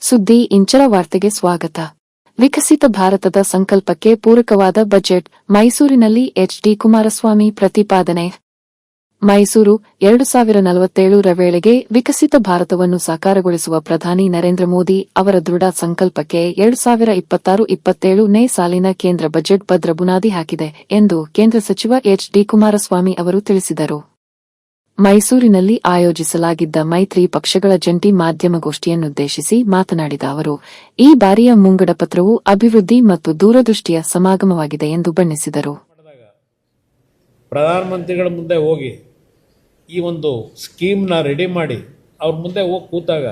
ಸುದ್ದಿ ಇಂಚರ ವಾರ್ತೆಗೆ ಸ್ವಾಗತ. ವಿಕಸಿತ ಭಾರತದ ಸಂಕಲ್ಪಕ್ಕೆ ಪೂರಕವಾದ ಬಜೆಟ್, ಮೈಸೂರಿನಲ್ಲಿ ಎಚ್ಡಿ ಕುಮಾರಸ್ವಾಮಿ ಪ್ರತಿಪಾದನೆ. ಮೈಸೂರು, ಎರಡು ಸಾವಿರ ನಲವತ್ತೇಳರ ವೇಳೆಗೆ ವಿಕಸಿತ ಭಾರತವನ್ನು ಸಾಕಾರಗೊಳಿಸುವ ಪ್ರಧಾನಿ ನರೇಂದ್ರ ಮೋದಿ ಅವರ ದೃಢ ಸಂಕಲ್ಪಕ್ಕೆ ಎರಡು ಸಾವಿರ ಇಪ್ಪತ್ತಾರು ಇಪ್ಪತ್ತೇಳನೇ ಸಾಲಿನ ಕೇಂದ್ರ ಬಜೆಟ್ ಭದ್ರ ಬುನಾದಿ ಹಾಕಿದೆ ಎಂದು ಕೇಂದ್ರ ಸಚಿವ ಎಚ್ಡಿ ಕುಮಾರಸ್ವಾಮಿ ಅವರು ತಿಳಿಸಿದರು. ಮೈಸೂರಿನಲ್ಲಿ ಆಯೋಜಿಸಲಾಗಿದ್ದ ಮೈತ್ರಿ ಪಕ್ಷಗಳ ಜಂಟಿ ಮಾಧ್ಯಮಗೋಷ್ಠಿಯನ್ನುದ್ದೇಶಿಸಿ ಮಾತನಾಡಿದ ಅವರು, ಈ ಬಾರಿಯ ಮುಂಗಡ ಪತ್ರವು ಅಭಿವೃದ್ಧಿ ಮತ್ತು ದೂರದೃಷ್ಟಿಯ ಸಮಾಗಮವಾಗಿದೆ ಎಂದು ಬಣ್ಣಿಸಿದರು. ಪ್ರಧಾನಮಂತ್ರಿಗಳ ಮುಂದೆ ಹೋಗಿ ಈ ಒಂದು ಸ್ಕೀಮ್ನ ರೆಡಿ ಮಾಡಿ ಅವ್ರ ಮುಂದೆ ಹೋಗಿ ಕೂತಾಗ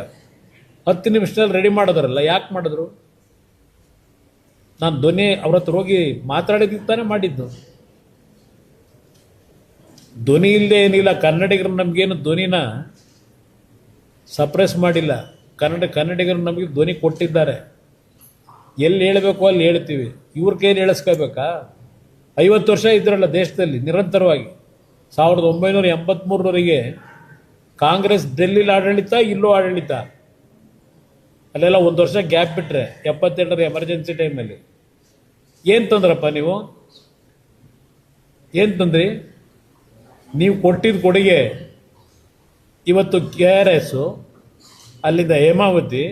ಹತ್ತು ನಿಮಿಷದಲ್ಲಿ ರೆಡಿ ಮಾಡಿದ್ರಲ್ಲ, ಯಾಕೆ ಮಾಡಿದ್ರು? ನಾನು ಧ್ವನಿ ಅವ್ರ ಹತ್ರ ಹೋಗಿ ಮಾತಾಡಿದ್ದಾನೆ ಮಾಡಿದ್ದು. ಧ್ವನಿ ಇಲ್ಲದೆ ಏನಿಲ್ಲ. ಕನ್ನಡಿಗರು ನಮಗೇನು ಧ್ವನಿನ ಸಪ್ರೆಸ್ ಮಾಡಿಲ್ಲ. ಕನ್ನಡ, ಕನ್ನಡಿಗರು ನಮಗೆ ಧ್ವನಿ ಕೊಟ್ಟಿದ್ದಾರೆ. ಎಲ್ಲಿ ಹೇಳಬೇಕು ಅಲ್ಲಿ ಹೇಳ್ತೀವಿ. ಇವ್ರ ಕೈಲಿ ಹೇಳಿಸ್ಕೋಬೇಕಾ ಐವತ್ತು ವರ್ಷ ಇದ್ರಲ್ಲ ದೇಶದಲ್ಲಿ, ನಿರಂತರವಾಗಿ. ಸಾವಿರದ ಒಂಬೈನೂರ ಎಂಬತ್ತ್ಮೂರರವರೆಗೆ ಕಾಂಗ್ರೆಸ್ ಡೆಲ್ಲಿಲಿ ಆಡಳಿತ, ಇಲ್ಲೂ ಆಡಳಿತ. ಅಲ್ಲೆಲ್ಲ ಒಂದು ವರ್ಷ ಗ್ಯಾಪ್ ಬಿಟ್ಟರೆ ಎಪ್ಪತ್ತೆಂಟರ ಎಮರ್ಜೆನ್ಸಿ ಟೈಮಲ್ಲಿ. ಏನು ತಂದ್ರಪ್ಪ ನೀವು? ಏನು ತಂದ್ರಿ? ನೀವು ಕೊಟ್ಟಿದ್ದ ಕೊಡುಗೆ ಇವತ್ತು ಕೆ ಆರ್ ಎಸ್ಸು ಅಲ್ಲಿಂದ ಹೇಮಾವತಿ,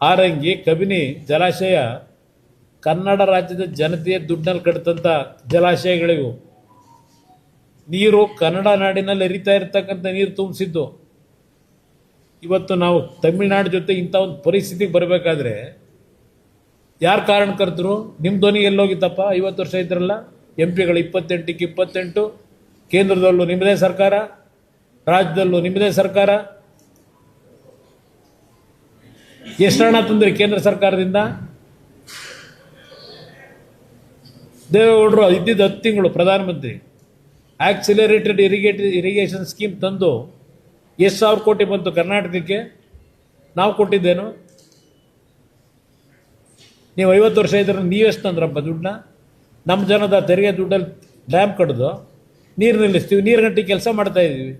ಆರಂಗಿ, ಕಬಿನಿ, ಜಲಾಶಯ, ಕನ್ನಡ ರಾಜ್ಯದ ಜನತೆಯ ದುಡ್ಡಿನಲ್ಲಿ ಕಟ್ಟಿದಂಥ ಜಲಾಶಯಗಳಿವು. ನೀರು ಕನ್ನಡ ನಾಡಿನಲ್ಲಿ ಹರಿತಾ ಇರ್ತಕ್ಕಂಥ ನೀರು ತುಂಬಿಸಿದ್ದು. ಇವತ್ತು ನಾವು ತಮಿಳುನಾಡು ಜೊತೆ ಇಂಥ ಒಂದು ಪರಿಸ್ಥಿತಿಗೆ ಬರಬೇಕಾದ್ರೆ ಯಾರು ಕರೆದ್ರು ನಿಮ್ಮ ಧ್ವನಿ ಎಲ್ಲೋಗಿತ್ತಪ್ಪ? ಐವತ್ತು ವರ್ಷ ಇದ್ರಲ್ಲ? ಎಂ ಪಿಗಳು ಇಪ್ಪತ್ತೆಂಟಕ್ಕೆ ಇಪ್ಪತ್ತೆಂಟು ಕೇಂದ್ರದಲ್ಲೂ ನಿಮ್ಮದೇ ಸರ್ಕಾರ, ರಾಜ್ಯದಲ್ಲೂ ನಿಮ್ಮದೇ ಸರ್ಕಾರ. ಎಷ್ಟು ಹಣ ತಂದ್ರಿ ಕೇಂದ್ರ ಸರ್ಕಾರದಿಂದ? ದೇವೇಗೌಡರು ಇದ್ದಿದ್ದು ಹತ್ತು ತಿಂಗಳು ಪ್ರಧಾನಮಂತ್ರಿ. ಆಕ್ಸಿಲರೇಟೆಡ್ ಇರಿಗೇಟ್ ಇರಿಗೇಷನ್ ಸ್ಕೀಮ್ ತಂದು ಎಷ್ಟು ಸಾವಿರ ಕೋಟಿ ಬಂತು ಕರ್ನಾಟಕಕ್ಕೆ? ನಾವು ಕೊಟ್ಟಿದ್ದೇನು? ನೀವು ಐವತ್ತು ವರ್ಷ ಇದ್ರೆ ನೀವೆಷ್ಟು ತಂದ್ರಪ್ಪ ದುಡ್ಡನ್ನ? ನಮ್ಮ ಜನದ ತೆರಿಗೆ ದುಡ್ಡಲ್ಲಿ ಡ್ಯಾಮ್ ಕಡ್ದು ನೀರು ನಿಲ್ಲಿಸ್ತೀವಿ, ನೀರು ಗಂಟೆ ಕೆಲಸ ಮಾಡ್ತಾ ಇದ್ದೀವಿ.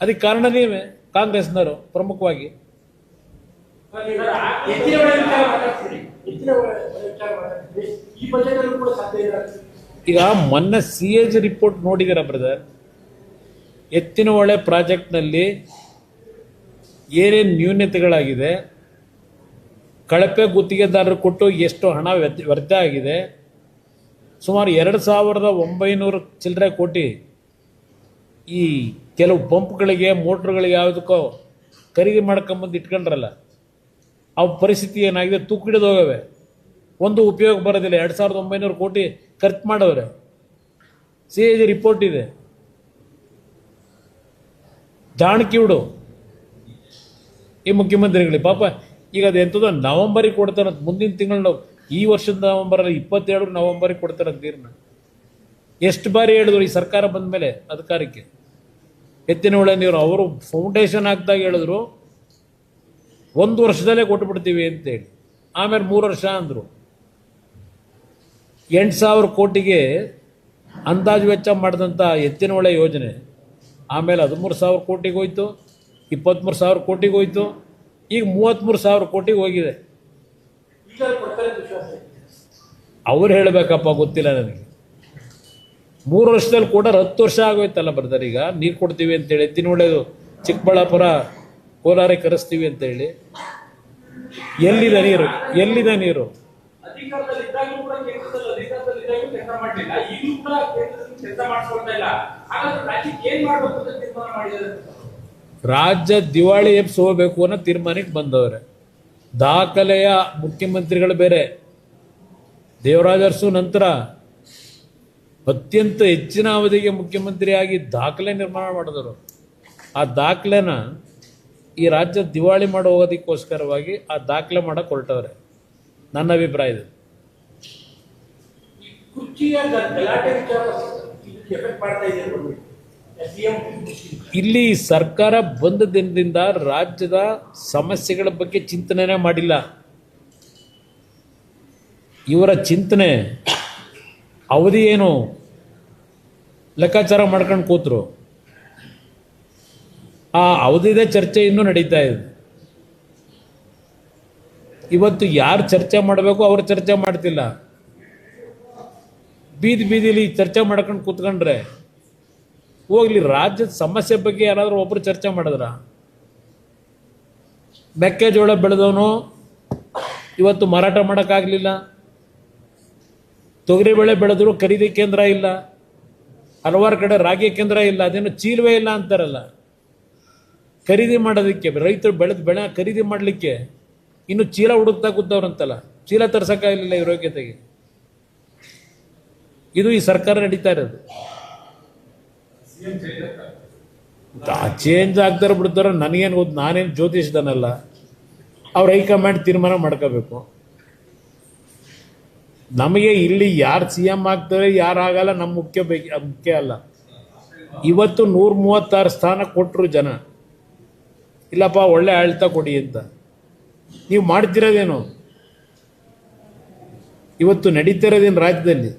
ಅದಕ್ಕೆ ಕಾರಣ ನೀವೇ, ಕಾಂಗ್ರೆಸ್ನವರು ಪ್ರಮುಖವಾಗಿ. ಈಗ ಮೊನ್ನೆ ಸಿ ಎಜ್ ರಿಪೋರ್ಟ್ ನೋಡಿದ್ದೀರಾ ಬ್ರದರ್ ಎತ್ತಿನ ಹೊಳೆ ಪ್ರಾಜೆಕ್ಟ್ನಲ್ಲಿ ಏನೇನು ನ್ಯೂನ್ಯತೆಗಳಾಗಿದೆ ಕಳಪೆ ಗುತ್ತಿಗೆದಾರರು ಕೊಟ್ಟು ಎಷ್ಟು ಹಣ ವ್ಯರ್ಥ ಆಗಿದೆ. ಸುಮಾರು ಎರಡು ಸಾವಿರದ ಒಂಬೈನೂರು ಚಿಲ್ಲರೆ ಕೋಟಿ ಈ ಕೆಲವು ಪಂಪ್ಗಳಿಗೆ ಮೋಟ್ರ್ಗಳಿಗೆ ಯಾವುದಕ್ಕೋ ಖರೀದಿ ಮಾಡ್ಕೊಂಬಂದು ಇಟ್ಕೊಂಡ್ರಲ್ಲ, ಆ ಪರಿಸ್ಥಿತಿ ಏನಾಗಿದೆ? ತೂಕಿಡಿದೋಗವೆ ಒಂದು ಉಪಯೋಗ ಬರೋದಿಲ್ಲ. ಎರಡು ಸಾವಿರದ ಒಂಬೈನೂರು ಕೋಟಿ ಖರ್ಚು ಮಾಡವ್ರೆ. ಸಿ ಎ ರಿಪೋರ್ಟ್ ಇದೆ. ಜಾಣಕಿವಿಡು ಈ ಮುಖ್ಯಮಂತ್ರಿಗಳಿಗೆ ಪಾಪ, ಈಗ ಅದು ಎಂಥದೋ ನವಂಬರಿಗೆ ಕೊಡ್ತಾರಂತ ಮುಂದಿನ ತಿಂಗಳು ನಾವು ಈ ವರ್ಷದ ನವಂಬರಲ್ಲಿ ಇಪ್ಪತ್ತೇಳು ನವಂಬರಿಗೆ ಕೊಡ್ತಾರೆ ನೀರನ್ನ ಎಷ್ಟು ಬಾರಿ ಹೇಳಿದ್ರು ಈ ಸರ್ಕಾರ ಬಂದ ಮೇಲೆ ಅಧಿಕಾರಕ್ಕೆ? ಎತ್ತಿನ ಒಳ್ಳೆ ನೀರು, ಅವರು ಫೌಂಡೇಶನ್ ಹಾಕ್ದಾಗ ಹೇಳಿದ್ರು, ಒಂದು ವರ್ಷದಲ್ಲೇ ಕೊಟ್ಬಿಡ್ತೀವಿ ಅಂತೇಳಿ ಆಮೇಲೆ ಮೂರು ವರ್ಷ ಅಂದರು. ಎಂಟು ಸಾವಿರ ಕೋಟಿಗೆ ಅಂದಾಜು ವೆಚ್ಚ ಮಾಡಿದಂಥ ಎತ್ತಿನ ಒಳ್ಳೆ ಯೋಜನೆ, ಆಮೇಲೆ ಹದಿಮೂರು ಸಾವಿರ ಕೋಟಿಗೆ ಹೋಯ್ತು ಇಪ್ಪತ್ತ್ಮೂರು ಸಾವಿರ ಕೋಟಿಗೆ ಹೋಯ್ತು, ಈಗ ಮೂವತ್ತ್ಮೂರು ಸಾವಿರ ಕೋಟಿಗೆ ಹೋಗಿದೆ ಈಗ ಕೊಡ್ತಾರೆ ಅಂತ ವಿಶ್ವಾಸ ಇದೆ. ಅವ್ರು ಹೇಳಬೇಕಪ್ಪ ಗೊತ್ತಿಲ್ಲ ನನಗೆ. ಮೂರು ವರ್ಷದಲ್ಲಿ ಕೂಡ ಹತ್ತು ವರ್ಷ ಆಗೋಯ್ತಲ್ಲ ಬರ್ತಾರೆ ಈಗ ನೀರು ಕೊಡ್ತೀವಿ ಅಂತೇಳಿ ಒಳ್ಳೆಯದು ಚಿಕ್ಕಬಳ್ಳಾಪುರ ಕೋಲಾರ ಕರೆಸ್ತೀವಿ ಅಂತೇಳಿ ಎಲ್ಲಿದೆ ನೀರು? ಎಲ್ಲಿದೆ ನೀರು? ರಾಜ್ಯ ದಿವಾಳಿ ಎಬ್ಸ್ ಹೋಗ್ಬೇಕು ಅನ್ನೋ ತೀರ್ಮಾನಕ್ಕೆ ಬಂದವ್ರೆ. ದಾಖಲೆಯ ಮುಖ್ಯಮಂತ್ರಿಗಳು ಬೇರೆ. ದೇವರಾಜರ್ಸು ನಂತರ ಅತ್ಯಂತ ಹೆಚ್ಚಿನ ಅವಧಿಗೆ ಮುಖ್ಯಮಂತ್ರಿಯಾಗಿ ದಾಖಲೆ ನಿರ್ಮಾಣ ಮಾಡಿದರು ಆ ದಾಖಲೆನ ಈ ರಾಜ್ಯ ದಿವಾಳಿ ಮಾಡಿ ಹೋಗೋದಕ್ಕೋಸ್ಕರವಾಗಿ ಆ ದಾಖಲೆ ಮಾಡಕ್ಕೆ ಹೊರಟವ್ರೆ ನನ್ನ ಅಭಿಪ್ರಾಯ ಇದೆ. ಕುರ್ಚಿಯ ಗಲಾಟೆ ವಿಚಾರ ಎಫೆಕ್ಟ್ ಮಾಡ್ತಾ ಇದೆ ಇಲ್ಲಿ ಸರ್ಕಾರ ಬಂದ ದಿನದಿಂದ ರಾಜ್ಯದ ಸಮಸ್ಯೆಗಳ ಬಗ್ಗೆ ಚಿಂತನೆ ಮಾಡಿಲ್ಲ. ಇವರ ಚಿಂತನೆ, ಅವಧಿ ಏನು? ಲೆಕ್ಕಾಚಾರ ಮಾಡ್ಕೊಂಡು ಕೂತರು. ಆ ಅವಧಿದೇ ಚರ್ಚೆ ಇನ್ನೂ ನಡೀತಾ ಇದೆ. ಇವತ್ತು ಯಾರು ಚರ್ಚೆ ಮಾಡಬೇಕು ಅವರು ಚರ್ಚೆ ಮಾಡ್ತಿಲ್ಲ. ಬೀದಿ ಬೀದಿಲಿ ಚರ್ಚೆ ಮಾಡ್ಕೊಂಡು ಕೂತ್ಕೊಂಡ್ರೆ ಹೋಗ್ಲಿ, ರಾಜ್ಯದ ಸಮಸ್ಯೆ ಬಗ್ಗೆ ಯಾರಾದರೂ ಒಬ್ರು ಚರ್ಚೆ ಮಾಡಿದ್ರ? ಮೆಕ್ಕೆಜೋಳ ಬೆಳೆದವನು ಇವತ್ತು ಮಾರಾಟ ಮಾಡೋಕ್ಕಾಗಲಿಲ್ಲ. ತೊಗರಿಬೇಳೆ ಬೆಳೆದ್ರು ಖರೀದಿ ಕೇಂದ್ರ ಇಲ್ಲ. ಹಲವಾರು ಕಡೆ ರಾಗಿ ಕೇಂದ್ರ ಇಲ್ಲ. ಅದೇನು ಚೀಲವೇ ಇಲ್ಲ ಅಂತಾರಲ್ಲ. ಖರೀದಿ ಮಾಡೋದಕ್ಕೆ, ರೈತರು ಬೆಳೆದ ಬೆಳೆ ಖರೀದಿ ಮಾಡಲಿಕ್ಕೆ ಇನ್ನು ಚೀಲ ಹುಡುಕ್ತಾ ಕೂತವ್ರಂತಲ್ಲ. ಚೀಲ ತರ್ಸಕ್ಕಾಗಲಿಲ್ಲ ಇರೋಗ್ಯತೆಗೆ ಇದು ಈ ಸರ್ಕಾರ ನಡೀತಾ ಇರೋದು. ಚೇಂಜ್ ಆಗ್ತಾರ ಬಿಡ್ತಾರ, ನನಗೇನು ಗೊತ್ತು, ನಾನೇನು ಜ್ಯೋತಿಷ್ದನಲ್ಲ, ಅವ್ರ ಹೈಕಮಾಂಡ್ ತೀರ್ಮಾನ ಮಾಡ್ಕೋಬೇಕು. ನಮಗೆ ಇಲ್ಲಿ ಯಾರು ಸಿ ಎಂ ಆಗ್ತಾರೆ, ಯಾರು ಆಗಲ್ಲ ನಮ್ಮ ಮುಖ್ಯ ಬೇಕು ಮುಖ್ಯ ಅಲ್ಲ. ಇವತ್ತು ನೂರ ಮೂವತ್ತಾರು ಸ್ಥಾನ ಕೊಟ್ಟರು ಜನ. ಇಲ್ಲಪ್ಪ, ಒಳ್ಳೆ ಆಳ್ತ ಕೊಡಿ ಅಂತ. ನೀವು ಮಾಡ್ತಿರೋದೇನು? ಇವತ್ತು ನಡೀತಿರೋದೇನು ರಾಜ್ಯದಲ್ಲಿ?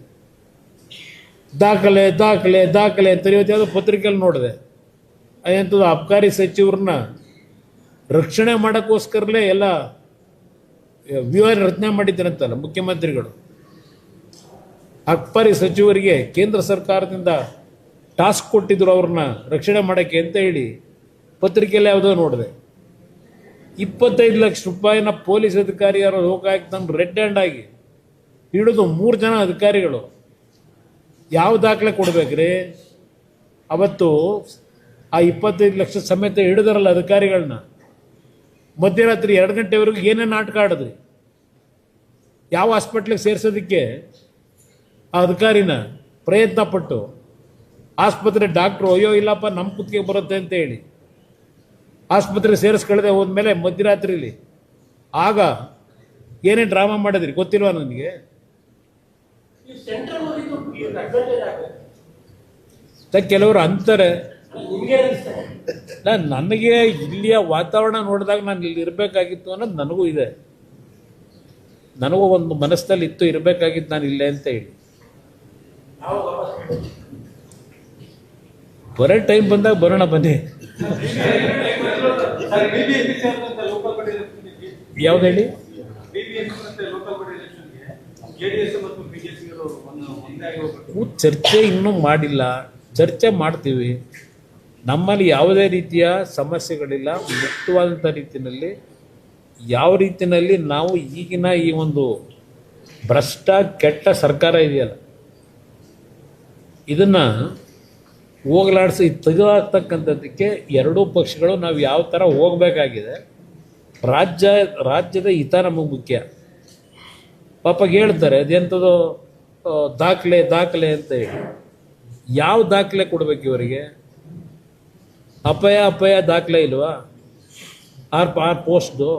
ದಾಖಲೆ ದಾಖಲೆ ದಾಖಲೆ ಅಂತ ಇವತ್ತು ಯಾವುದೋ ಪತ್ರಿಕೆಯಲ್ಲಿ ನೋಡಿದೆ. ಅದಂಥದ್ದು ಅಬ್ಕಾರಿ ಸಚಿವರನ್ನ ರಕ್ಷಣೆ ಮಾಡೋಕ್ಕೋಸ್ಕರಲೇ ಎಲ್ಲ ವಿವಾದ ರಚನೆ ಮಾಡಿದ್ದಾರಂತಲ್ಲ ಮುಖ್ಯಮಂತ್ರಿಗಳು. ಅಬ್ಕಾರಿ ಸಚಿವರಿಗೆ ಕೇಂದ್ರ ಸರ್ಕಾರದಿಂದ ಟಾಸ್ಕ್ ಕೊಟ್ಟಿದ್ರು ಅವ್ರನ್ನ ರಕ್ಷಣೆ ಮಾಡೋಕ್ಕೆ ಅಂತ ಹೇಳಿ ಪತ್ರಿಕೆಯಲ್ಲಿ ಯಾವುದೋ ನೋಡಿದೆ. ಇಪ್ಪತ್ತೈದು ಲಕ್ಷ ರೂಪಾಯಿನ ಪೊಲೀಸ್ ಅಧಿಕಾರಿಯರು ತಂದು ರೆಡ್ ಹ್ಯಾಂಡ್ ಆಗಿ ಹಿಡಿದು ಮೂರು ಜನ ಅಧಿಕಾರಿಗಳು ಯಾವ ದಾಖಲೆ ಕೊಡ್ಬೇಕ್ರಿ? ಅವತ್ತು ಆ ಇಪ್ಪತ್ತೈದು ಲಕ್ಷ ಸಮೇತ ಹಿಡಿದಾರಲ್ಲ ಅಧಿಕಾರಿಗಳನ್ನ ಮಧ್ಯರಾತ್ರಿ ಎರಡು ಗಂಟೆವರೆಗೂ ಏನೇನು ನಾಟಕ ಆಡಿದ್ರಿ? ಯಾವ ಹಾಸ್ಪಿಟ್ಲಿಗೆ ಸೇರಿಸೋದಕ್ಕೆ ಆ ಅಧಿಕಾರಿನ ಪ್ರಯತ್ನ ಪಟ್ಟು ಆಸ್ಪತ್ರೆ ಡಾಕ್ಟ್ರು, ಅಯ್ಯೋ, ಇಲ್ಲಪ್ಪ ನಮ್ಮ ಕುತ್ತಿಗೆ ಬರುತ್ತೆ ಅಂತ ಹೇಳಿ ಆಸ್ಪತ್ರೆ ಸೇರಿಸ್ಕೊಳ್ಳದೆ ಹೋದ್ಮೇಲೆ ಮಧ್ಯರಾತ್ರಿಲಿ ಆಗ ಏನೇನು ಡ್ರಾಮಾ ಮಾಡಿದ್ರಿ? ಗೊತ್ತಿಲ್ವಾ ನನಗೆ ಕೆಲವರು ಅಂತಾರೆ ನಾನು ನನಗೆ ಇಲ್ಲಿಯ ವಾತಾವರಣ ನೋಡಿದಾಗ ನಾನು ಇಲ್ಲಿ ಇರಬೇಕಾಗಿತ್ತು ಅನ್ನೋದು ನನಗೂ ಇದೆ. ನನಗೂ ಒಂದು ಮನಸ್ಸಲ್ಲಿ ಇತ್ತು ಇರಬೇಕಾಗಿತ್ತು ನಾನು ಇಲ್ಲೇ ಅಂತ ಹೇಳಿ. ಬರೋ ಟೈಮ್ ಬಂದಾಗ ಬರೋಣ ಬನ್ನಿ. ಯಾವ್ದು ಹೇಳಿ ಬಿಬಿಎಂಪಿ ಮತ್ತೆ ಲೋಕಲ್ ಬಾಡಿ ಎಲೆಕ್ಷನ್ಗೆ ಜೆಡಿಎಸ್ ಮತ್ತು ಬಿಜೆಪಿ ಒಂದು ಒಂದೇ ಆಗಿ ಹೋಗ್ಬೇಕು ನಾವು ಚರ್ಚೆ ಇನ್ನೂ ಮಾಡಿಲ್ಲ. ಚರ್ಚೆ ಮಾಡ್ತೀವಿ. ನಮ್ಮಲ್ಲಿ ಯಾವುದೇ ರೀತಿಯ ಸಮಸ್ಯೆಗಳಿಲ್ಲ. ಮುಕ್ತವಾದಂಥ ರೀತಿಯಲ್ಲಿ ಯಾವ ರೀತಿಯಲ್ಲಿ ನಾವು ಈಗಿನ ಈ ಒಂದು ಭ್ರಷ್ಟ, ಕೆಟ್ಟ ಸರ್ಕಾರ ಇದೆಯಲ್ಲ, ಇದನ್ನು ಹೋಗಲಾಡಿಸಿ, ತೆಗೆದಾಕ್ತಕ್ಕಂಥದ್ದಕ್ಕೆ ಎರಡೂ ಪಕ್ಷಗಳು ನಾವು ಯಾವ ಥರ ಹೋಗಬೇಕಾಗಿದೆ. ರಾಜ್ಯ, ರಾಜ್ಯದ ಹಿತ ನಮಗೆ ಮುಖ್ಯ. ಪಾಪ ಹೇಳ್ತಾರೆ, ಅದೆಂಥದ್ದು? ದಾಖಲೆ ದಾಖಲೆ ಅಂತ ಹೇಳಿ. ಯಾವ ದಾಖಲೆ ಕೊಡ್ಬೇಕು ಇವರಿಗೆ? ಅಪಾಯ ಅಪಾಯ ದಾಖಲೆ ಇಲ್ವಾ? ಆರ್ ಆರ್ ಪೋಸ್ಟ್ದು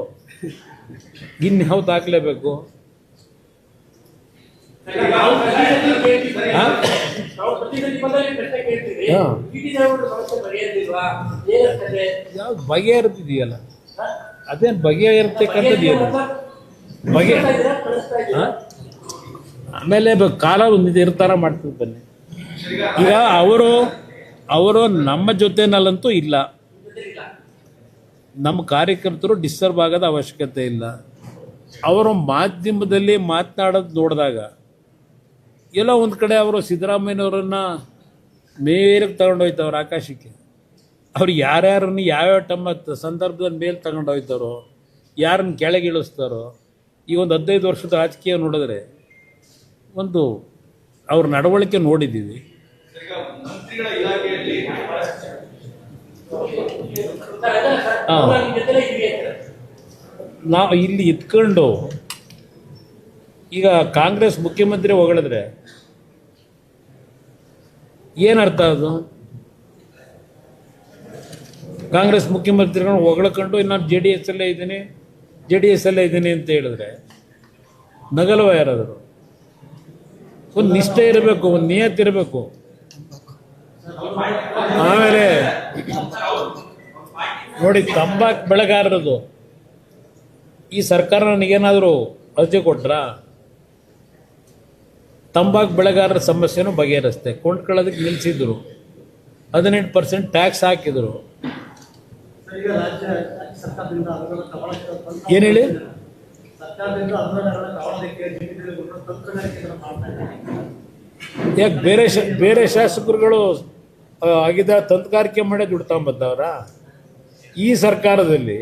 ಇನ್ಯಾವ ದಾಖಲೆ ಬೇಕು? ಯಾವ್ದು ಬಗೆಹರಿದಿದೆಯಲ್ಲ ಅದೇನು ಬಗೆಹರಿರ್ತಕ್ಕಂಥದ್ದು ಏನು ಬಗೆ ಹಾ? ಆಮೇಲೆ ಕಾಲ ಒಂದು ನಿರ್ಧಾರ ಮಾಡ್ತೀವಿ ಬನ್ನಿ. ಈಗ ಅವರು ಅವರು ನಮ್ಮ ಜೊತೆನಲ್ಲಂತೂ ಇಲ್ಲ. ನಮ್ಮ ಕಾರ್ಯಕರ್ತರು ಡಿಸ್ಟರ್ಬ್ ಆಗೋದ ಅವಶ್ಯಕತೆ ಇಲ್ಲ. ಅವರು ಮಾಧ್ಯಮದಲ್ಲಿ ಮಾತನಾಡೋದು ನೋಡಿದಾಗ, ಎಲ್ಲೋ ಒಂದು ಕಡೆ ಅವರು ಸಿದ್ದರಾಮಯ್ಯನವರನ್ನು ಮೇಲಕ್ಕೆ ತಗೊಂಡೋಯ್ತವ್ರು ಆಕಾಶಕ್ಕೆ. ಅವ್ರು ಯಾರ್ಯಾರನ್ನು ಯಾವ್ಯಾವ ಟಮ್ಮ ಸಂದರ್ಭದಲ್ಲಿ ಮೇಲೆ ತಗೊಂಡೋಯ್ತಾರೋ ಯಾರನ್ನ ಕೆಳಗೆ ಇಳಿಸ್ತಾರೋ, ಈ ಒಂದು ಹದಿನೈದು ವರ್ಷದ ರಾಜಕೀಯ ನೋಡಿದ್ರೆ ಒಂದು ಅವ್ರ ನಡವಳಿಕೆ ನೋಡಿದ್ದೀವಿ. ನಾವು ಇಲ್ಲಿ ಇತ್ಕೊಂಡು ಈಗ ಕಾಂಗ್ರೆಸ್ ಮುಖ್ಯಮಂತ್ರಿ ಹೊಗಳಿದ್ರೆ ಏನರ್ಥ ಅದು? ಕಾಂಗ್ರೆಸ್ ಮುಖ್ಯಮಂತ್ರಿಗಳನ್ನ ಹೊಗಳ್ಕೊಂಡು ನಾನು ಜೆ ಡಿ ಎಸ್ ಅಲ್ಲೇ ಇದ್ದೀನಿ ಜೆ ಡಿ ಎಸ್ ಅಲ್ಲೇ ಇದ್ದೀನಿ ಅಂತ ಹೇಳಿದ್ರೆ ನಗಲವ ಯಾರಾದರು? ಒಂದು ನಿಷ್ಠೆ ಇರಬೇಕು, ಒಂದು ನಿಯತ್ ಇರಬೇಕು. ಆಮೇಲೆ ನೋಡಿ, ತಂಬಾಕು ಬೆಳೆಗಾರರದು. ಈ ಸರ್ಕಾರ ನನಗೇನಾದರೂ ಅರ್ಜಿ ಕೊಟ್ರಾ? ತಂಬಾಕು ಬೆಳೆಗಾರರ ಸಮಸ್ಯೆನೂ ಬಗೆಹರಿಸ್ತೆ ಕೊಂಡ್ಕೊಳ್ಳೋದಕ್ಕೆ ನಿಲ್ಲಿಸಿದ್ರು ಹದಿನೆಂಟು ಪರ್ಸೆಂಟ್ ಟ್ಯಾಕ್ಸ್ ಹಾಕಿದ್ರು. ಏನು ಹೇಳಿ? ಯಾಕೆ ಬೇರೆ ಬೇರೆ ಶಾಸಕರುಗಳು ಆಗಿದ ತಂತ್ರಗಾರಿಕೆ ಮಾಡೇ ದುಡ್ಡು ತಗೊಂಬಂದವ್ರ? ಈ ಸರ್ಕಾರದಲ್ಲಿ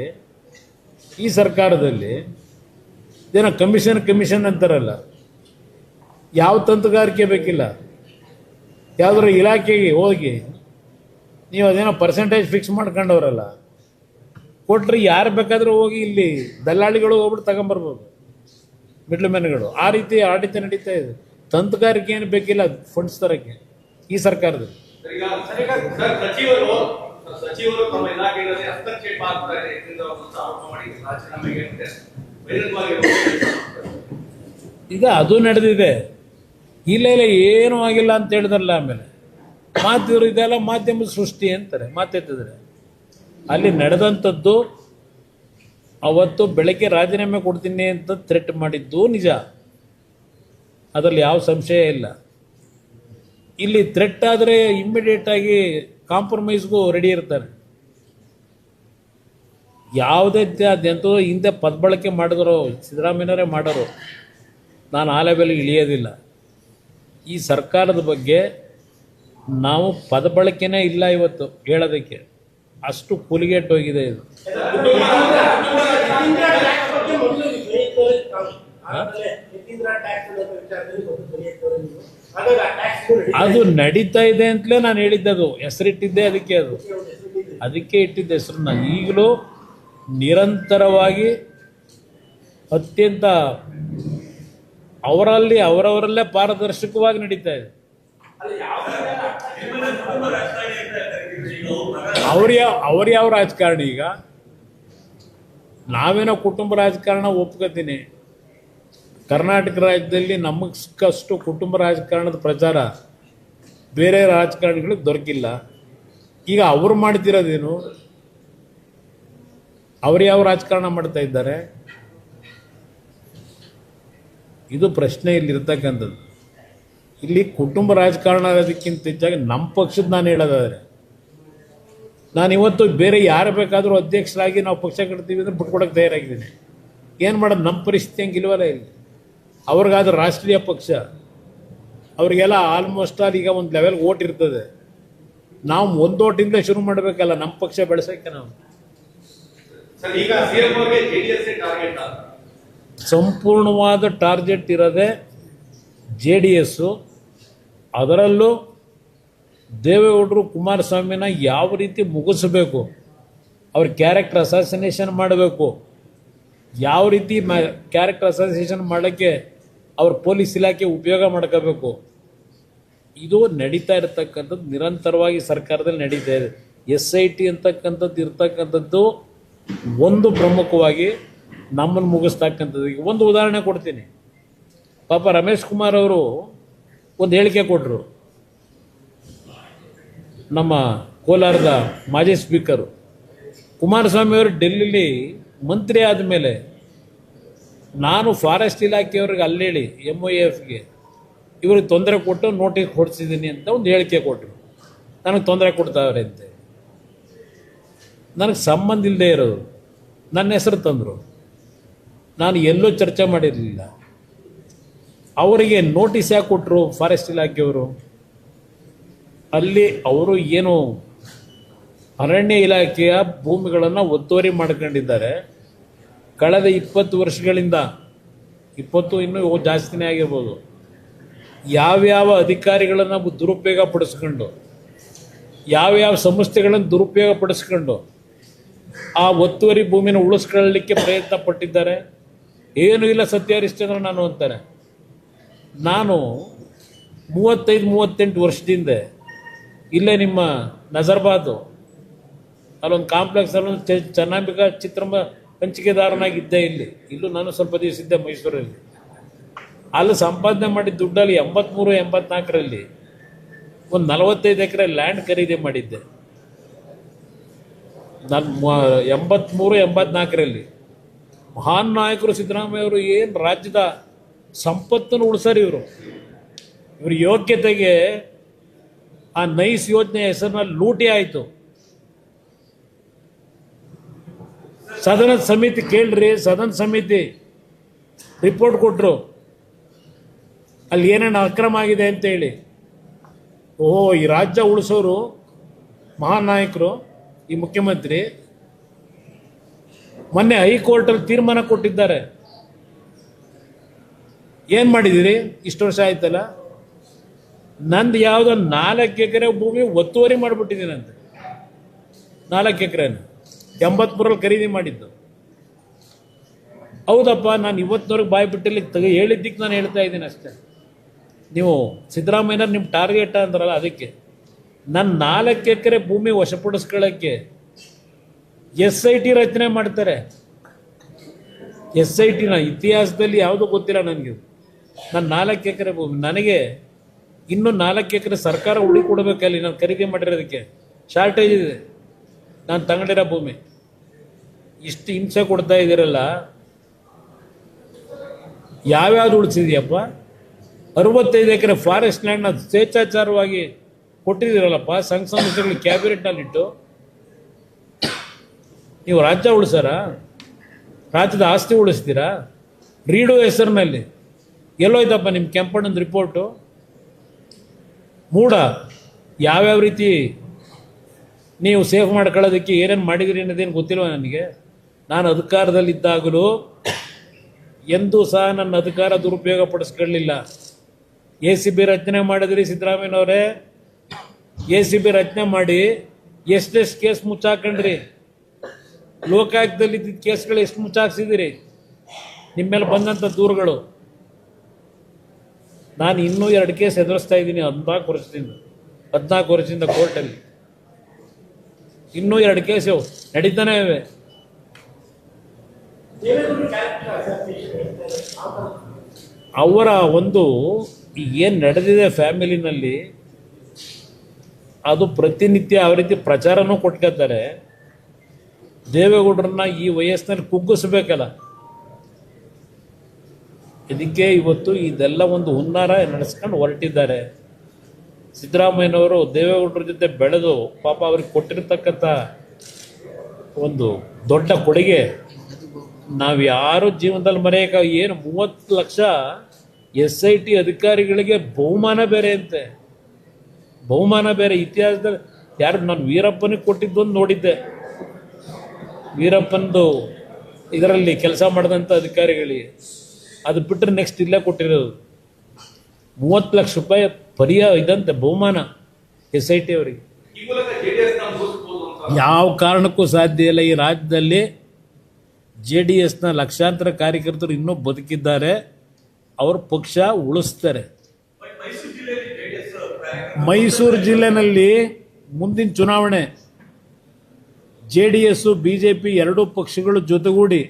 ಈ ಸರ್ಕಾರದಲ್ಲಿ ಏನೋ ಕಮಿಷನ್ ಕಮಿಷನ್ ಅಂತಾರಲ್ಲ. ಯಾವ ತಂತ್ರಗಾರಿಕೆ ಬೇಕಿಲ್ಲ? ಯಾವ್ದಾರ ಇಲಾಖೆಗೆ ಹೋಗಿ ನೀವು ಅದೇನೋ ಪರ್ಸೆಂಟೇಜ್ ಫಿಕ್ಸ್ ಮಾಡ್ಕೊಂಡವ್ರಲ್ಲ. ಕೊಟ್ಟರೆ ಯಾರು ಬೇಕಾದರೂ ಹೋಗಿ ಇಲ್ಲಿ ದಲ್ಲಾಳಿಗಳು ಹೋಗ್ಬಿಟ್ಟು ತಗೊಂಬರ್ಬೋದು. ಮಿಡ್ಲ್ ಮ್ಯಾನ್ಗಳು. ಆ ರೀತಿ ಆಡಳಿತ ನಡೀತಾ ಇದೆ. ತಂತ್ರಗಾರಿಕೆ ಏನು ಬೇಕಿಲ್ಲ ಫಂಡ್ಸ್ ತರಕ್ಕೆ. ಈ ಸರ್ಕಾರದಲ್ಲಿ. ಈಗ ಅದು ನಡೆದಿದೆ. ಇಲ್ಲ ಇಲ್ಲ ಏನೂ ಆಗಿಲ್ಲ ಅಂತ ಹೇಳಿದ್ರಲ್ಲ ಆಮೇಲೆ. ಮಾತಿದ್ರು ಇದೆಲ್ಲ ಮಾಧ್ಯಮದ ಸೃಷ್ಟಿ ಅಂತಾರೆ. ಮಾತೆತ್ತಿದ್ರೆ. ಅಲ್ಲಿ ನಡೆದಂಥದ್ದು ಅವತ್ತು ಬೆಳಗ್ಗೆ ರಾಜೀನಾಮೆ ಕೊಡ್ತೀನಿ ಅಂತ ಥ್ರೆಟ್ ಮಾಡಿದ್ದು ನಿಜ. ಅದರಲ್ಲಿ ಯಾವ ಸಂಶಯ ಇಲ್ಲ. ಇಲ್ಲಿ ಥ್ರೆಟ್ ಆದರೆ ಇಮ್ಮಿಡಿಯೇಟ್ ಆಗಿ ಕಾಂಪ್ರಮೈಸ್ಗೂ ರೆಡಿ ಇರ್ತಾರೆ. ಯಾವುದೇ ಅದೆಂತೂ ಹಿಂದೆ ಪದ್ಬಳಕೆ ಮಾಡಿದ್ರು, ಸಿದ್ದರಾಮಯ್ಯನವರೇ ಮಾಡೋರು. ನಾನು ಆ ಲೆವೆಲ್ಗೆ ಇಳಿಯೋದಿಲ್ಲ. ಈ ಸರ್ಕಾರದ ಬಗ್ಗೆ ನಾವು ಪದಬಳಕೆನೇ ಇಲ್ಲ ಇವತ್ತು ಹೇಳೋದಕ್ಕೆ. ಅಷ್ಟು ಕೂಲಿಗೆಟ್ಟೋಗಿದೆ ಇದು. ಅದು ನಡೀತಾ ಇದೆ ಅಂತಲೇ ನಾನು ಹೇಳಿದ್ದೆ ಅದು ಹೆಸರಿಟ್ಟಿದ್ದೆ ಅದಕ್ಕೆ ಅದು. ಅದಕ್ಕೆ ಇಟ್ಟಿದ್ದ ಹೆಸರನ್ನ ಈಗಲೂ ನಿರಂತರವಾಗಿ ಅತ್ಯಂತ ಅವರಲ್ಲಿ ಅವರವರಲ್ಲೇ ಪಾರದರ್ಶಕವಾಗಿ ನಡೀತಾ ಇದೆ. ಅವ್ರ ಯಾವ ಅವ್ರ ಯಾವ ರಾಜಕಾರಣಿ ಈಗ? ನಾವೇನೋ ಕುಟುಂಬ ರಾಜಕಾರಣ ಒಪ್ಕೋತೀನಿ. ಕರ್ನಾಟಕ ರಾಜ್ಯದಲ್ಲಿ ನಮಗೆ ಸಿಕ್ಕಷ್ಟು ಕುಟುಂಬ ರಾಜಕಾರಣದ ಪ್ರಚಾರ ಬೇರೆ ರಾಜಕಾರಣಿಗಳಿಗೆ ದೊರಕಿಲ್ಲ. ಈಗ ಅವರು ಮಾಡ್ತಿರೋದೇನು? ಅವ್ರು ಯಾವ ರಾಜಕಾರಣ ಮಾಡ್ತಾ ಇದ್ದಾರೆ? ಇದು ಪ್ರಶ್ನೆ ಇಲ್ಲಿರ್ತಕ್ಕಂಥದ್ದು ಇಲ್ಲಿ ಕುಟುಂಬ ರಾಜಕಾರಣ ಅದಕ್ಕಿಂತ ಹೆಚ್ಚಾಗಿ ನಮ್ಮ ಪಕ್ಷದ ನಾನು ಹೇಳೋದಾದ್ರೆ ನಾನು ಇವತ್ತು ಬೇರೆ ಯಾರು ಬೇಕಾದರೂ ಅಧ್ಯಕ್ಷರಾಗಿ ನಾವು ಪಕ್ಷ ಕಟ್ತೀವಿ ಅಂದರೆ ಬಿಟ್ಕೊಡಕ್ಕೆ ತಯಾರಾಗಿದ್ದೀನಿ. ಏನು ಮಾಡೋದು? ನಮ್ಮ ಪರಿಸ್ಥಿತಿ ಹಂಗಿಲ್ವಲ್ಲ ಇಲ್ಲಿ? ಅವ್ರಿಗಾದ ರಾಷ್ಟ್ರೀಯ ಪಕ್ಷ. ಅವರಿಗೆಲ್ಲ ಆಲ್ಮೋಸ್ಟ್ ಆಲ್ ಈಗ ಒಂದು ಲೆವೆಲ್ ಓಟ್ ಇರ್ತದೆ. ನಾವು ಒಂದು ಓಟಿಂದ ಶುರು ಮಾಡಬೇಕಲ್ಲ ನಮ್ಮ ಪಕ್ಷ ಬೆಳೆಸೋಕ್ಕೆ ನಾವು. ಸಂಪೂರ್ಣವಾದ ಟಾರ್ಗೆಟ್ ಇರೋದೇ ಜೆ ಡಿ ಎಸ್ಸು ಅದರಲ್ಲೂ ದೇವೇಗೌಡರು ಕುಮಾರಸ್ವಾಮಿನ ಯಾವ ರೀತಿ ಮುಗಿಸಬೇಕು, ಅವ್ರ ಕ್ಯಾರೆಕ್ಟರ್ ಅಸಾಸಿನೇಷನ್ ಮಾಡಬೇಕು, ಯಾವ ರೀತಿ ಮ ಕ್ಯಾರೆಕ್ಟರ್ ಅಸಾಸಿನೇಷನ್ ಮಾಡೋಕ್ಕೆ ಅವ್ರ ಪೊಲೀಸ್ ಇಲಾಖೆ ಉಪಯೋಗ ಮಾಡ್ಕೋಬೇಕು, ಇದು ನಡೀತಾ ಇರತಕ್ಕಂಥದ್ದು, ನಿರಂತರವಾಗಿ ಸರ್ಕಾರದಲ್ಲಿ ನಡೀತಾ ಇದೆ. ಎಸ್ ಐ ಟಿ ಅಂತಕ್ಕಂಥದ್ದು ಇರ್ತಕ್ಕಂಥದ್ದು ಒಂದು ಪ್ರಮುಖವಾಗಿ ನಮ್ಮನ್ನು ಮುಗಿಸ್ತಕ್ಕಂಥದ್ದು. ಒಂದು ಉದಾಹರಣೆ ಕೊಡ್ತೀನಿ. ಪಾಪ ರಮೇಶ್ ಕುಮಾರ್ ಅವರು ಒಂದು ಹೇಳಿಕೆ ಕೊಟ್ಟರು ನಮ್ಮ ಕೋಲಾರದ ಮಾಜಿ ಸ್ಪೀಕರು ಕುಮಾರಸ್ವಾಮಿ ಅವರು ಡೆಲ್ಲಿಲಿ ಮಂತ್ರಿ ಆದಮೇಲೆ ನಾನು ಫಾರೆಸ್ಟ್ ಇಲಾಖೆಯವ್ರಿಗೆ ಅಲ್ಲೇಳಿ ಎಂ ಒ ಎಫ್ಗೆ ಇವ್ರಿಗೆ ತೊಂದರೆ ಕೊಟ್ಟು ನೋಟಿಸ್ ಹೊಡಿಸಿದ್ದೀನಿ ಅಂತ ಒಂದು ಹೇಳಿಕೆ ಕೊಟ್ಟರು. ನನಗೆ ತೊಂದರೆ ಕೊಡ್ತಾವ್ರೆ ಅಂತೆ. ನನಗೆ ಸಂಬಂಧ ಇಲ್ಲದೆ ಇರೋದು ನನ್ನ ಹೆಸರು ತಂದರು. ನಾನು ಎಲ್ಲೂ ಚರ್ಚೆ ಮಾಡಿರಲಿಲ್ಲ. ಅವರಿಗೆ ನೋಟಿಸ್ ಯಾಕೆ ಕೊಟ್ಟರು ಫಾರೆಸ್ಟ್ ಇಲಾಖೆಯವರು? ಅಲ್ಲಿ ಅವರು ಏನು ಅರಣ್ಯ ಇಲಾಖೆಯ ಭೂಮಿಗಳನ್ನು ಒತ್ತುವರಿ ಮಾಡ್ಕೊಂಡಿದ್ದಾರೆ. ಕಳೆದ ಇಪ್ಪತ್ತು ವರ್ಷಗಳಿಂದ, ಇಪ್ಪತ್ತು ಇನ್ನೂ ಜಾಸ್ತಿನೇ ಆಗಿರ್ಬೋದು, ಯಾವ್ಯಾವ ಅಧಿಕಾರಿಗಳನ್ನು ದುರುಪಯೋಗ ಪಡಿಸ್ಕೊಂಡು, ಯಾವ್ಯಾವ ಸಂಸ್ಥೆಗಳನ್ನು ದುರುಪಯೋಗ ಪಡಿಸ್ಕೊಂಡು ಆ ಒತ್ತುವರಿ ಭೂಮಿನ ಉಳಿಸ್ಕೊಳ್ಳಲಿಕ್ಕೆ ಪ್ರಯತ್ನ ಪಟ್ಟಿದ್ದಾರೆ. ಏನು ಇಲ್ಲ ಸತ್ಯ ಹರಿಶ್ಚಂದ್ರ ನಾನು ಅಂತಾನೆ ನಾನು ಮೂವತ್ತೈದು, ಮೂವತ್ತೆಂಟು ವರ್ಷದಿಂದ ಇಲ್ಲೇ ನಿಮ್ಮ ನಜರ್ಬಾದು. ಅಲ್ಲೊಂದು ಕಾಂಪ್ಲೆಕ್ಸ್ ಅಲ್ಲೊಂದು ಚ ಚೆನ್ನಾಂಬಿಕಾ ಹಂಚಿಕೆದಾರನಾಗಿದ್ದೆ ಇಲ್ಲಿ. ಇಲ್ಲೂ ನಾನು ಸ್ವಲ್ಪ ದಿವಸ ಇದ್ದೆ ಮೈಸೂರಲ್ಲಿ. ಅಲ್ಲಿ ಸಂಪಾದನೆ ಮಾಡಿದ ದುಡ್ಡಲ್ಲಿ ಎಂಬತ್ತ್ಮೂರು ಎಂಬತ್ನಾಲ್ಕರಲ್ಲಿ ಒಂದು ನಲವತ್ತೈದು ಎಕರೆ ಲ್ಯಾಂಡ್ ಖರೀದಿ ಮಾಡಿದ್ದೆ. ನಾನು ಎಂಬತ್ತ್ಮೂರು ಎಂಬತ್ನಾಲ್ಕರಲ್ಲಿ. ಮಹಾನ್ ನಾಯಕರು ಸಿದ್ದರಾಮಯ್ಯ ಅವರು ಏನು ರಾಜ್ಯದ ಸಂಪತ್ತನ್ನು ಉಳಿಸಾರಿ ಇವರು. ಇವ್ರ ಯೋಗ್ಯತೆಗೆ ಆ ನೈಸ್ ಯೋಜನೆ ಹೆಸರಿನಲ್ಲಿ ಲೂಟಿ ಆಯಿತು. ಸದನ ಸಮಿತಿ ಕೇಳ್ರಿ, ಸದನ ಸಮಿತಿ ರಿಪೋರ್ಟ್ ಕೊಟ್ಟರು ಅಲ್ಲಿ ಏನೇನು ಅಕ್ರಮ ಆಗಿದೆ ಅಂತೇಳಿ ಓಹೋ, ಈ ರಾಜ್ಯ ಉಳಿಸೋರು ಮಹಾನ್ ನಾಯಕರು, ಈ ಮುಖ್ಯಮಂತ್ರಿ. ಮೊನ್ನೆ ಹೈಕೋರ್ಟಲ್ಲಿ ತೀರ್ಮಾನ ಕೊಟ್ಟಿದ್ದಾರೆ. ಏನು ಮಾಡಿದಿರಿ? ಇಷ್ಟು ವರ್ಷ ಆಯ್ತಲ್ಲ? ನಂದು ಯಾವುದೋ ನಾಲ್ಕು ಎಕರೆ ಭೂಮಿ ಒತ್ತುವರಿ ಮಾಡಿಬಿಟ್ಟಿದ್ದೀನಂತೆ ನಾಲ್ಕು ಎಕರೆನ. ಎಂಬತ್ಮೂರಲ್ಲಿ ಖರೀದಿ ಮಾಡಿದ್ದು. ಹೌದಪ್ಪ, ನಾನು ಇವತ್ತಿನವ್ರಿಗೆ ಬಾಯಿ ಬಿಟ್ಟಲ್ಲಿ ತೆಗೆ ಹೇಳಿದ್ದಕ್ಕೆ ನಾನು ಹೇಳ್ತಾ ಇದ್ದೀನಿ ಅಷ್ಟೇ. ನೀವು ಸಿದ್ದರಾಮಯ್ಯ ನಿಮ್ಮ ಟಾರ್ಗೆಟ್ ಅಂದ್ರಲ್ಲ ಅದಕ್ಕೆ. ನನ್ನ ನಾಲ್ಕು ಎಕರೆ ಭೂಮಿ ವಶಪಡಿಸ್ಕೊಳ್ಳೋಕ್ಕೆ ಎಸ್ ಐ ಟಿ ರಚನೆ ಮಾಡ್ತಾರೆ. ಎಸ್ ಐ ಟಿನ ಇತಿಹಾಸದಲ್ಲಿ ಯಾವುದೂ ಗೊತ್ತಿಲ್ಲ ನನಗೆ. ನನ್ನ ನಾಲ್ಕು ಎಕರೆ ಭೂಮಿ. ನನಗೆ ಇನ್ನೂ ನಾಲ್ಕು ಎಕರೆ ಸರ್ಕಾರ ಹುಡಿ ಕೊಡಬೇಕಲ್ಲಿ ನಾನು ಖರೀದಿ ಮಾಡಿರೋದಕ್ಕೆ. ಶಾರ್ಟೇಜ್ ಇದೆ. ನಾನು ತಗೊಂಡಿರೋ ಭೂಮಿ. ಇಷ್ಟು ಹಿಂಸೆ ಕೊಡ್ತಾ ಇದ್ದೀರಲ್ಲ ಯಾವ್ಯಾವ್ದು ಉಳಿಸಿದ್ಯಪ್ಪ? ಅರವತ್ತೈದು ಎಕರೆ ಫಾರೆಸ್ಟ್ ಲ್ಯಾಂಡ್ನ ಸ್ವೇಚ್ಛಾಚಾರವಾಗಿ ಕೊಟ್ಟಿದ್ದೀರಲ್ಲಪ್ಪ? ಸಂಘ ಸಂಸ್ಥೆಗಳು ಕ್ಯಾಬಿನೆಟ್ನಲ್ಲಿಟ್ಟು ನೀವು ರಾಜ್ಯ ಉಳಿಸಾರ ರಾಜ್ಯದ ಆಸ್ತಿ ಉಳಿಸ್ತೀರಾ? ರೀಡು ಹೆಸರಿನಲ್ಲಿ. ಎಲ್ಲೋಯ್ತಪ್ಪ ನಿಮ್ಮ ಕೆಂಪಣ್ಣನ ರಿಪೋರ್ಟು ಮೂಡ ಯಾವ್ಯಾವ ರೀತಿ ನೀವು ಸೇಫ್ ಮಾಡ್ಕೊಳ್ಳೋದಕ್ಕೆ ಏನೇನು ಮಾಡಿದಿರಿ ಅನ್ನೋದೇನು ಗೊತ್ತಿಲ್ಲ ನನಗೆ? ನಾನು ಅಧಿಕಾರದಲ್ಲಿದ್ದಾಗಲೂ ಎಂದೂ ಸಹ ನನ್ನ ಅಧಿಕಾರ ದುರುಪಯೋಗ ಪಡಿಸ್ಕೊಳ್ಳಿಲ್ಲ. ಎ ಸಿ ಬಿ ರಚನೆ ಮಾಡಿದ್ರಿ ಸಿದ್ದರಾಮಯ್ಯನವರೇ. ಎ ಸಿ ಬಿ ರಚನೆ ಮಾಡಿ ಎಷ್ಟೆಷ್ಟು ಕೇಸ್ ಮುಚ್ಚಾಕೊಂಡ್ರಿ? ಲೋಕಾಯುಕ್ತದಲ್ಲಿ ಇದ್ದಿದ್ದ ಕೇಸ್ಗಳು ಎಷ್ಟು ಮುಚ್ಚಾಕ್ಸಿದಿರಿ? ನಿಮ್ಮ ಮೇಲೆ ಬಂದಂಥ ದೂರುಗಳು. ನಾನು ಇನ್ನೂ ಎರಡು ಕೇಸ್ ಎದುರಿಸ್ತಾ ಇದ್ದೀನಿ ಹದಿನಾಲ್ಕು ವರ್ಷದಿಂದ. ಹದಿನಾಲ್ಕು ವರ್ಷದಿಂದ ಕೋರ್ಟಲ್ಲಿ. ಇನ್ನೂ ಎರಡು ಕೇಸು ನಡೀತಾನೆ ಇವೆ. ಅವರ ಒಂದು ಏನು ನಡೆದಿದೆ ಫ್ಯಾಮಿಲಿನಲ್ಲಿ, ಅದು ಪ್ರತಿನಿತ್ಯ ಆ ರೀತಿ ಪ್ರಚಾರನೂ ಕೊಟ್ಕೋತಾರೆ ದೇವೇಗೌಡರನ್ನ ಈ ವಯಸ್ಸಿನಲ್ಲಿ ಕುಗ್ಗಿಸ್ಬೇಕಲ್ಲ. ಇದಕ್ಕೆ ಇವತ್ತು ಇದೆಲ್ಲ ಒಂದು ಹುನ್ನಾರ ನಡೆಸ್ಕೊಂಡು ಹೊರಟಿದ್ದಾರೆ. ಸಿದ್ದರಾಮಯ್ಯನವರು ದೇವೇಗೌಡರ ಜೊತೆ ಬೆಳೆದು ಪಾಪ ಅವ್ರಿಗೆ ಕೊಟ್ಟಿರ್ತಕ್ಕಂಥ ಒಂದು ದೊಡ್ಡ ಕೊಡುಗೆ. ನಾವು ಯಾರು ಜೀವನದಲ್ಲಿ ಮರೆಯಕ ಏನು ಮೂವತ್ತು ಲಕ್ಷ ಎಸ್ ಐ ಟಿ ಅಧಿಕಾರಿಗಳಿಗೆ ಬಹುಮಾನ ಬೇರೆ ಅಂತೆ. ಬಹುಮಾನ ಬೇರೆ ಇತಿಹಾಸದಲ್ಲಿ ಯಾರು ನಾನು ವೀರಪ್ಪನಿಗೆ ಕೊಟ್ಟಿದ್ದು ಒಂದು ನೋಡಿದ್ದೆ. ವೀರಪ್ಪನದು ಇದರಲ್ಲಿ ಕೆಲಸ ಮಾಡಿದಂಥ ಅಧಿಕಾರಿಗಳಿಗೆ. ಅದು ಬಿಟ್ಟರೆ ನೆಕ್ಸ್ಟ್ ಇಲ್ಲೇ ಕೊಟ್ಟಿರೋದು. ಮೂವತ್ತು ಲಕ್ಷ ರೂಪಾಯಿ ಪರಿಯ ಇದಂತೆ ಬಹುಮಾನ ಎಸ್ ಐ ಟಿ ಅವರಿಗೆ. ಯಾವ ಕಾರಣಕ್ಕೂ ಸಾಧ್ಯ ಇಲ್ಲ. ಈ ರಾಜ್ಯದಲ್ಲಿ ಜೆ ಡಿ ಎಸ್ನ ಲಕ್ಷಾಂತರ ಕಾರ್ಯಕರ್ತರು ಇನ್ನೂ ಬದುಕಿದ್ದಾರೆ. ಅವ್ರ ಪಕ್ಷ ಉಳಿಸ್ತಾರೆ. ಮೈಸೂರು ಜಿಲ್ಲೆಯಲ್ಲಿ ಜೆಡಿಎಸ್ ಮೈಸೂರು ಜಿಲ್ಲೆನಲ್ಲಿ ಮುಂದಿನ ಚುನಾವಣೆ. J D S B J P ಎರಡೂ ಪಕ್ಷಗಳು ಜೊತೆಗೂಡಿ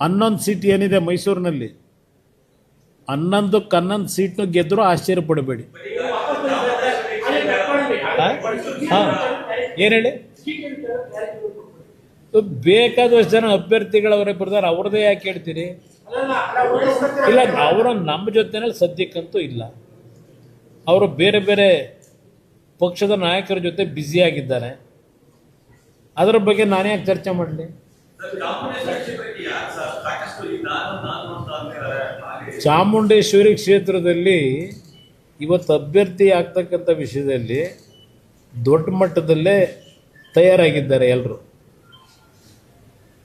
ಹನ್ನೊಂದು ಸೀಟ್ ಏನಿದೆ ಮೈಸೂರಿನಲ್ಲಿ? ಹನ್ನೊಂದಕ್ಕೆ ಹನ್ನೊಂದು ಸೀಟ್ನು ಗೆದ್ದರೂ ಆಶ್ಚರ್ಯ ಪಡಬೇಡಿ. ಹಾಂ? ಏನು ಹೇಳಿ? ಬೇಕಾದಷ್ಟು ಜನ ಅಭ್ಯರ್ಥಿಗಳವರೇ ಬರ್ತಾರೆ, ಅವ್ರದ್ದೇ ಯಾಕೆ ಹೇಳ್ತೀರಿ? ಇಲ್ಲ, ಅವರು ನಮ್ಮ ಜೊತೆನಲ್ಲಿ ಸದ್ಯಕ್ಕಂತೂ ಇಲ್ಲ. ಅವರು ಬೇರೆ ಬೇರೆ ಪಕ್ಷದ ನಾಯಕರ ಜೊತೆ ಬ್ಯುಸಿಯಾಗಿದ್ದಾರೆ ಅದರ ಬಗ್ಗೆ ನಾನೇ ಯಾಕೆ ಚರ್ಚೆ ಮಾಡಲಿ? ಚಾಮುಂಡೇಶ್ವರಿ ಕ್ಷೇತ್ರದಲ್ಲಿ ಇವತ್ತು ಅಭ್ಯರ್ಥಿ ಆಗ್ತಕ್ಕಂಥ ವಿಷಯದಲ್ಲಿ ದೊಡ್ಡ ಮಟ್ಟದಲ್ಲೇ ತಯಾರಾಗಿದ್ದಾರೆ ಎಲ್ಲರೂ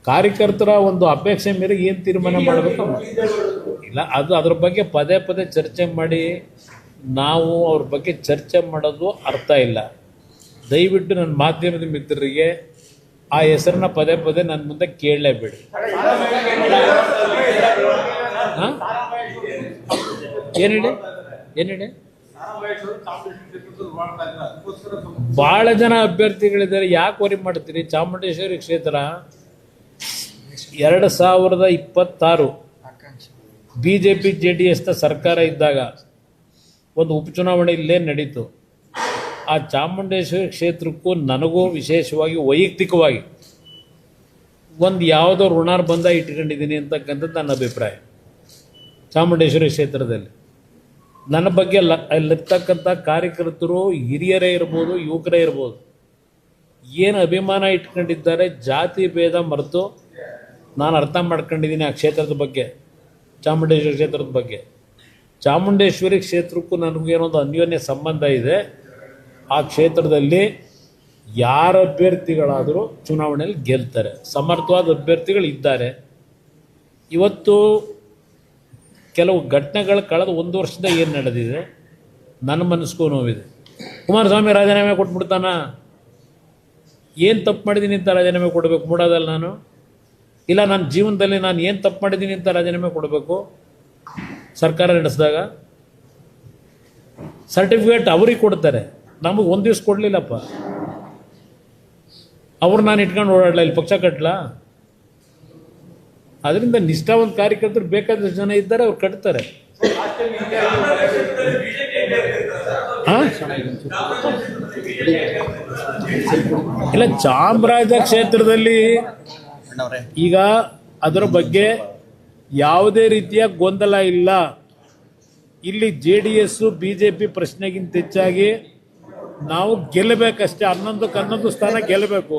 ಕಾರ್ಯಕರ್ತರ ಒಂದು ಅಪೇಕ್ಷೆ ಮೇರೆಗೆ ಏನು ತೀರ್ಮಾನ ಮಾಡಬೇಕು? ಇಲ್ಲ ಅದು ಅದ್ರ ಬಗ್ಗೆ ಪದೇ ಪದೇ ಚರ್ಚೆ ಮಾಡಿ ನಾವು ಅವ್ರ ಬಗ್ಗೆ ಚರ್ಚೆ ಮಾಡೋದು ಅರ್ಥ ಇಲ್ಲ. ದಯವಿಟ್ಟು ನನ್ನ ಮಾಧ್ಯಮದ ಮಿತ್ರರಿಗೆ ಆ ಹೆಸರನ್ನ ಪದೇ ಪದೇ ನನ್ನ ಮುಂದೆ ಕೇಳಲೇಬೇಡಿ. ಏನು ಹೇಳಿ? ಏನು ಹೇಳಿ? ಭಾಳ ಜನ ಅಭ್ಯರ್ಥಿಗಳಿದ್ದಾರೆ. ಯಾಕೆ ವರಿ ಮಾಡ್ತೀರಿ? ಚಾಮುಂಡೇಶ್ವರಿ ಕ್ಷೇತ್ರ ಎರಡು ಸಾವಿರದ ಇಪ್ಪತ್ತಾರು B J P J D ಎಸ್ನ ಸರ್ಕಾರ ಇದ್ದಾಗ ಒಂದು ಉಪಚುನಾವಣೆ ಇಲ್ಲೇ ನಡೀತು. ಆ ಚಾಮುಂಡೇಶ್ವರಿ ಕ್ಷೇತ್ರಕ್ಕೂ ನನಗೂ ವಿಶೇಷವಾಗಿ ವೈಯಕ್ತಿಕವಾಗಿ ಒಂದು ಯಾವುದೋ ಋಣಾರ್ಬಂಧ ಇಟ್ಕೊಂಡಿದ್ದೀನಿ ಅಂತಕ್ಕಂಥದ್ದು ನನ್ನ ಅಭಿಪ್ರಾಯ. ಚಾಮುಂಡೇಶ್ವರಿ ಕ್ಷೇತ್ರದಲ್ಲಿ. ನನ್ನ ಬಗ್ಗೆ ಲ ಅಲ್ಲಿರ್ತಕ್ಕಂಥ ಕಾರ್ಯಕರ್ತರು ಹಿರಿಯರೇ ಇರ್ಬೋದು, ಯುವಕರೇ ಇರ್ಬೋದು. ಏನು ಅಭಿಮಾನ ಇಟ್ಕೊಂಡಿದ್ದಾರೆ, ಜಾತಿ ಭೇದ ಮರೆತು ನಾನು ಅರ್ಥ ಮಾಡ್ಕೊಂಡಿದ್ದೀನಿ ಆ ಕ್ಷೇತ್ರದ ಬಗ್ಗೆ, ಚಾಮುಂಡೇಶ್ವರಿ ಕ್ಷೇತ್ರದ ಬಗ್ಗೆ. ಚಾಮುಂಡೇಶ್ವರಿ ಕ್ಷೇತ್ರಕ್ಕೂ ನನಗೇನೊಂದು ಅನ್ಯೋನ್ಯ ಸಂಬಂಧ ಇದೆ. ಆ ಕ್ಷೇತ್ರದಲ್ಲಿ ಯಾರ ಅಭ್ಯರ್ಥಿಗಳಾದರೂ ಚುನಾವಣೆಯಲ್ಲಿ ಗೆಲ್ತಾರೆ. ಸಮರ್ಥವಾದ ಅಭ್ಯರ್ಥಿಗಳು ಇದ್ದಾರೆ. ಇವತ್ತು ಕೆಲವು ಘಟನೆಗಳು ಕಳೆದ ಒಂದು ವರ್ಷದ ಏನು ನಡೆದಿದೆ? ನನ್ನ ಮನಸ್ಗೂ ನೋವಿದೆ. ಕುಮಾರಸ್ವಾಮಿ ರಾಜೀನಾಮೆ ಕೊಟ್ಬಿಡ್ತಾನ? ಏನು ತಪ್ಪು ಮಾಡಿದ್ದೀನಿ ಅಂತ ರಾಜೀನಾಮೆ ಕೊಡಬೇಕು? ಮೂಡೋದಲ್ಲ ನಾನು? ಇಲ್ಲ, ನನ್ನ ಜೀವನದಲ್ಲಿ ನಾನು ಏನು ತಪ್ಪು ಮಾಡಿದ್ದೀನಿ ಅಂತ ರಾಜೀನಾಮೆ ಕೊಡಬೇಕು? ಸರ್ಕಾರ ನಡೆಸಿದಾಗ ಸರ್ಟಿಫಿಕೇಟ್ ಅವ್ರಿಗೆ ಕೊಡ್ತಾರೆ. ನಮಗೆ ಒಂದು ದಿವ್ಸ ಕೊಡಲಿಲ್ಲಪ್ಪ. ಅವ್ರು ನಾನು ಇಟ್ಕೊಂಡು ಓಡಾಡಲ ಇಲ್ಲಿ ಪಕ್ಷ ಕಟ್ಟಲ ಅದರಿಂದ ನಿಷ್ಠಾವಂತ ಕಾರ್ಯಕರ್ತರು ಬೇಕಾದಷ್ಟು ಜನ ಇದ್ದಾರೆ, ಅವ್ರು ಕಟ್ತಾರೆ? ಇಲ್ಲ, ಚಾಮರಾಜ ಕ್ಷೇತ್ರದಲ್ಲಿ ಈಗ ಅದರ ಬಗ್ಗೆ ಯಾವುದೇ ರೀತಿಯ ಗೊಂದಲ ಇಲ್ಲ. ಇಲ್ಲಿ J D S B J P ಪ್ರಶ್ನೆಗಿಂತ ಹೆಚ್ಚಾಗಿ ನಾವು ಗೆಲ್ಲಬೇಕಷ್ಟೇ, ಹನ್ನೊಂದಕ್ಕೆ ಹನ್ನೊಂದು ಸ್ಥಾನ ಗೆಲ್ಲಬೇಕು.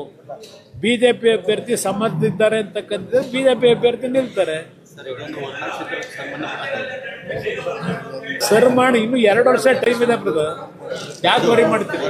ಬಿ ಜೆ ಪಿ ಅಭ್ಯರ್ಥಿ ಸಮ್ಮತಿದ್ದಾರೆ ಅಂತಕ್ಕಂಥದ್ದು ಬಿ ಜೆ ಪಿ ಅಭ್ಯರ್ಥಿ ನಿಲ್ತಾರೆ. ಸರ್ ಮಾಡಿ, ಇನ್ನು ಎರಡು ವರ್ಷ ಟೈಮ್ ಇದೆ ಯಾಕೆ ವರಿ ಮಾಡ್ತೀವಿ